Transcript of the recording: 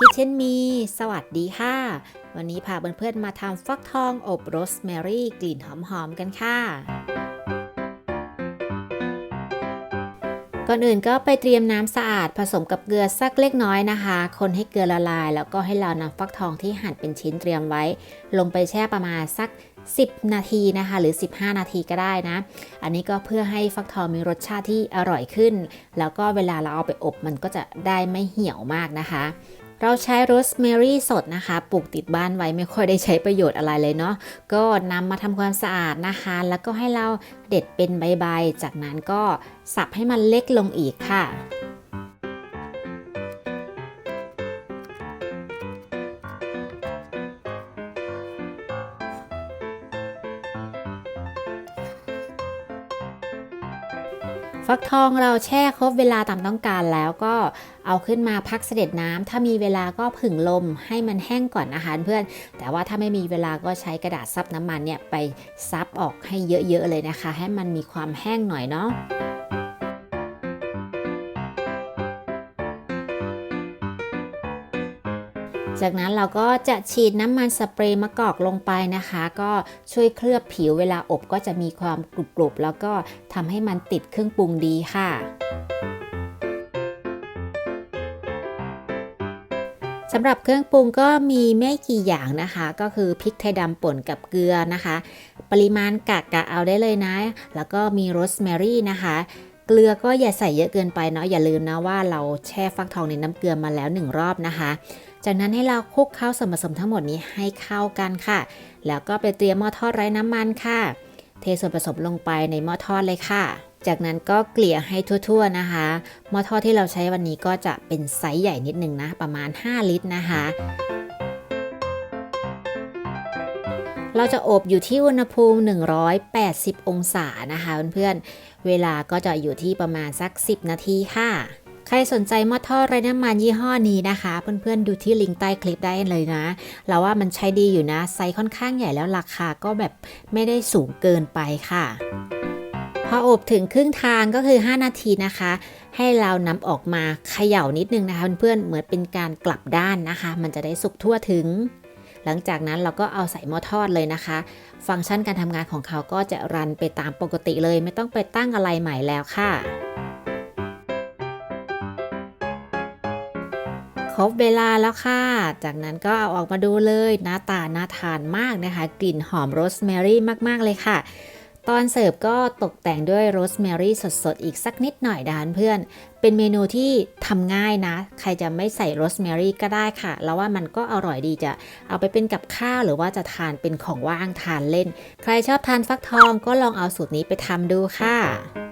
คิดเช่นมี สวัสดีค่ะ วันนี้พาเพื่อนๆมาทำฟักทองอบโรสแมรี่กลิ่นหอมๆกันค่ะ ก่อนอื่นก็ไปเตรียมน้ำสะอาดผสมกับเกลือสักเล็กน้อยนะคะ คนให้เกลือละลาย แล้วก็ให้เรานำฟักทองที่หั่นเป็นชิ้นเตรียมไว้ ลงไปแช่ประมาณสัก 10 นาทีนะคะ หรือ 15 นาทีก็ได้นะ อันนี้ก็เพื่อให้ฟักทองมีรสชาติที่อร่อยขึ้น แล้วก็เวลาเราเอาไปอบมันก็จะได้ไม่เหี่ยวมากนะคะ เราใช้โรสแมรี่สดนะคะ ปลูกติดบ้านไว้ไม่ค่อยได้ใช้ประโยชน์อะไรเลยเนาะ ก็นำมาทำความสะอาดนะคะ แล้วก็ให้เราเด็ดเป็นใบๆ จากนั้นก็สับให้มันเล็กลงอีกค่ะ ฟักทองเราแช่ครบเวลาตามต้องการแล้วก็เอาขึ้นมาพักเสด็จน้ำถ้ามีเวลาก็ผึ่งลมให้มันแห้งก่อนอาหารเพื่อน แต่ว่าถ้าไม่มีเวลาก็ใช้กระดาษซับน้ำมันเนี่ยไปซับออกให้เยอะๆเลยนะคะ ให้มันมีความแห้งหน่อยเนาะ จากนั้นเราก็จะฉีดน้ำมันสเปรย์มะกอกลงไปนะคะ ก็ช่วยเคลือบผิวเวลาอบก็จะมีความกรุบๆแล้วก็ทำให้มันติดเครื่องปรุงดีค่ะสำหรับเครื่องปรุงก็มีไม่กี่อย่างนะคะ ก็คือพริกไทยดำป่นกับเกลือนะคะ ปริมาณกะกะเอาได้เลยนะ แล้วก็มีโรสแมรี่นะคะ เกลือก็อย่าใส่เยอะเกินไปเนาะอย่าลืมนะว่าเราแช่ฟักทองในน้ำเกลือมาแล้วหนึ่งรอบนะคะ จากนั้นให้เราคลุกเข้าส่วนผสมทั้งหมดนี้ให้เข้ากันค่ะ แล้วก็ไปเตรียมหม้อทอดไร้น้ำมันค่ะ เทส่วนผสมลงไปในหม้อทอดเลยค่ะ จากนั้นก็เกลี่ยให้ทั่วๆนะคะ หม้อทอดที่เราใช้วันนี้ก็จะเป็นไซส์ใหญ่นิดนึงนะ ประมาณ 5 ลิตรนะคะ เราจะอบอยู่ที่อุณหภูมิ 180 องศานะคะเพื่อนๆ เวลาก็จะอยู่ที่ประมาณสัก 10 นาทีค่ะ ใครสนใจหม้อทอดไร้น้ำมันยี่ห้อนี้นะคะ เพื่อนๆดูที่ลิงก์ใต้คลิปได้เลยนะ เราว่ามันใช้ดีอยู่นะ ไซส์ค่อนข้างใหญ่แล้วราคาก็แบบไม่ได้สูงเกินไปค่ะพออบถึงครึ่งทางก็คือ 5 นาทีนะคะ ให้เรานำออกมาเขย่านิดนึงนะคะเพื่อนๆเหมือนเป็นการกลับด้านนะคะ มันจะได้สุกทั่วถึง หลังจากนั้นเราก็เอาใส่หม้อทอดเลยนะคะ ฟังก์ชันการทำงานของเขาก็จะรันไปตามปกติเลย ไม่ต้องไปตั้งอะไรใหม่แล้วค่ะครบเวลาแล้วค่ะ จากนั้นก็เอาออกมาดูเลยหน้าตาน่าทานมากนะคะ กลิ่นหอมโรสแมรี่มาก ๆ เลยค่ะ ตอนเสิร์ฟก็ตกแต่งด้วยโรสแมรี่สดๆ อีกสักนิดหน่อยดานเพื่อน เป็นเมนูที่ทำง่ายนะ ใครจะไม่ใส่โรสแมรี่ก็ได้ค่ะ แล้วว่ามันก็อร่อยดีจะเอาไปเป็นกับข้าวหรือว่าจะทานเป็นของว่างทานเล่น ใครชอบทานฟักทองก็ลองเอาสูตรนี้ไปทำดูค่ะ